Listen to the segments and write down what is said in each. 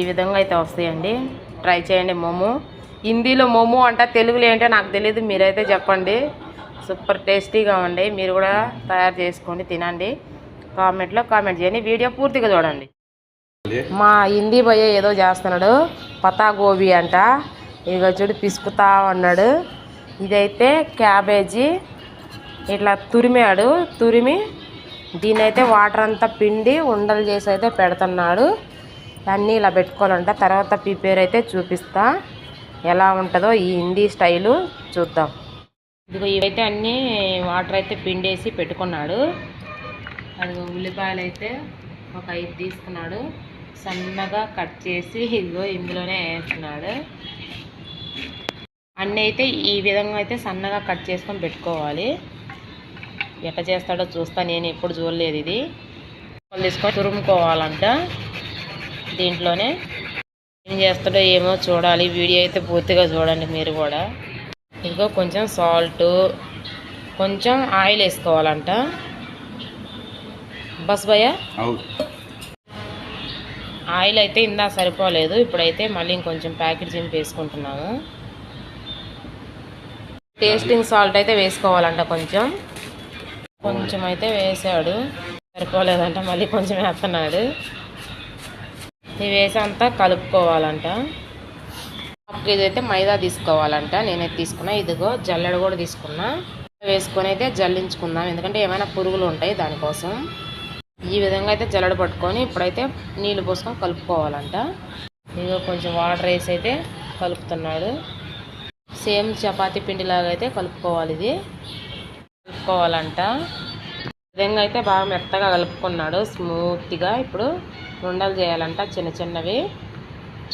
ఈ విధంగా అయితే వస్తాయండి. ట్రై చేయండి మోమో. హిందీలో మోమో అంట తెలుగులో ఏంటో నాకు తెలియదు మీరైతే చెప్పండి. సూపర్ టేస్టీగా ఉండి మీరు కూడా తయారు చేసుకోండి తినండి. కామెంట్లో కామెంట్ చేయండి వీడియో పూర్తిగా చూడండి. మా హిందీ భయ్య ఏదో చేస్తున్నాడు పతా గోబీ అంట. ఇక చూడు పిసుకుతా అన్నాడు ఇదైతే క్యాబేజీ ఇట్లా తురిమాడు తురిమి దీని అయితే వాటర్ అంతా పిండి ఉండలు చేసి అయితే పెడుతున్నాడు. అన్నీ ఇలా పెట్టుకోవాలంట. తర్వాత ప్రిపేర్ అయితే చూపిస్తా. ఎలా ఉంటుందో ఈ హిందీ స్టైలు చూద్దాం. ఇదిగో ఇవైతే అన్నీ వాటర్ అయితే పిండేసి పెట్టుకున్నాడు. అది ఉల్లిపాయలు అయితే ఒక ఐదు తీసుకున్నాడు. సన్నగా కట్ చేసి ఇదిగో ఇందులోనే వేస్తున్నాడు. అన్నీ అయితే ఈ విధంగా అయితే సన్నగా కట్ చేసుకొని పెట్టుకోవాలి. ఎట్లా చేస్తాడో చూస్తా. నేను ఎప్పుడు చూడలేదు ఇది. తీసుకొని తురుముకోవాలంట. దీంట్లోనే ఏం చేస్తాడో ఏమో చూడాలి. వీడియో అయితే పూర్తిగా చూడండి మీరు కూడా. ఇదిగో కొంచెం సాల్ట్ కొంచెం ఆయిల్ వేసుకోవాలంట. బస్ అవును. ఆయిల్ అయితే ఇందా సరిపోలేదు. ఇప్పుడైతే మళ్ళీ ఇంకొంచెం ప్యాకెట్ చింపి వేసుకుంటున్నాము. టేస్టింగ్ సాల్ట్ అయితే వేసుకోవాలంట కొంచెం. కొంచెం అయితే వేసాడు. సరిపోలేదంట. మళ్ళీ కొంచెం వేస్తున్నాడు. ఇవి వేసి అంతా కలుపుకోవాలంట. హాఫ్ ఇదైతే మైదా తీసుకోవాలంట. నేనైతే తీసుకున్నా. ఇదిగో జల్లెడ కూడా తీసుకున్నా. వేసుకొని అయితే జల్లించుకుందాం. ఎందుకంటే ఏమైనా పురుగులు ఉంటాయి దానికోసం. ఈ విధంగా అయితే జల్లెడ పట్టుకొని ఇప్పుడైతే నీళ్ళు పోసుకొని కలుపుకోవాలంట. ఇదిగో కొంచెం వాటర్ వేసి అయితే కలుపుతున్నాడు. సేమ్ చపాతీ పిండిలాగా అయితే కలుపుకోవాలి ఇది. కలుపుకోవాలంట. విధంగా అయితే బాగా మెత్తగా కలుపుకున్నాడు. స్మూత్గా ఇప్పుడు ఉండలు చేయాలంట చిన్న చిన్నవి.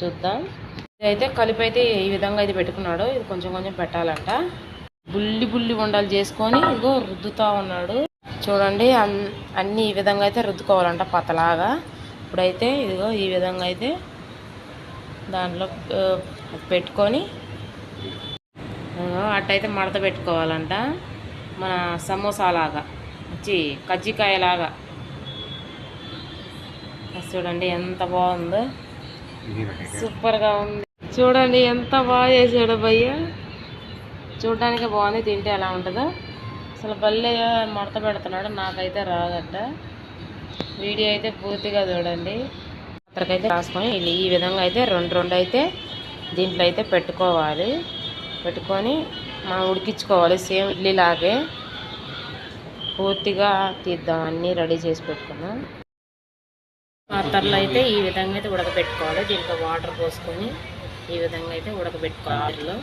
చూద్దాం. ఇదైతే కలిపి అయితే ఈ విధంగా అయితే పెట్టుకున్నాడు. ఇది కొంచెం కొంచెం పెట్టాలంట. బుల్లి బుల్లి ఉండలు చేసుకొని ఇదిగో రుద్దుతా ఉన్నాడు. చూడండి అన్- అన్ని ఈ విధంగా అయితే రుద్దుకోవాలంట పతలాగా. ఇప్పుడైతే ఇదిగో ఈ విధంగా అయితే దాంట్లో పెట్టుకొని అట్టయితే మడత పెట్టుకోవాలంట. మన సమోసాలాగా. వచ్చి కజ్జికాయ లాగా చూడండి ఎంత బాగుందో. సూపర్గా ఉంది. చూడండి ఎంత బాగా చేసాడు భయ్య. చూడడానికి బాగుంది తింటే ఎలా ఉంటుందో. అసలు భలే మడత పెడుతున్నాడు నాకైతే రాదట. వీడియో అయితే పూర్తిగా చూడండి. అక్కడికైతే రాసుకొని ఈ విధంగా అయితే రెండు రెండు అయితే దీంట్లో అయితే పెట్టుకోవాలి. పెట్టుకొని మనం ఉడికించుకోవాలి సేమ్ ఇడ్లీలాగే. పూర్తిగా తీద్దాం అన్నీ రెడీ చేసి పెట్టుకున్నాం. పాత్రలో అయితే ఈ విధంగా అయితే ఉడకబెట్టుకోవాలి. దీంట్లో వాటర్ పోసుకొని ఈ విధంగా అయితే ఉడకబెట్టుకోవాలి.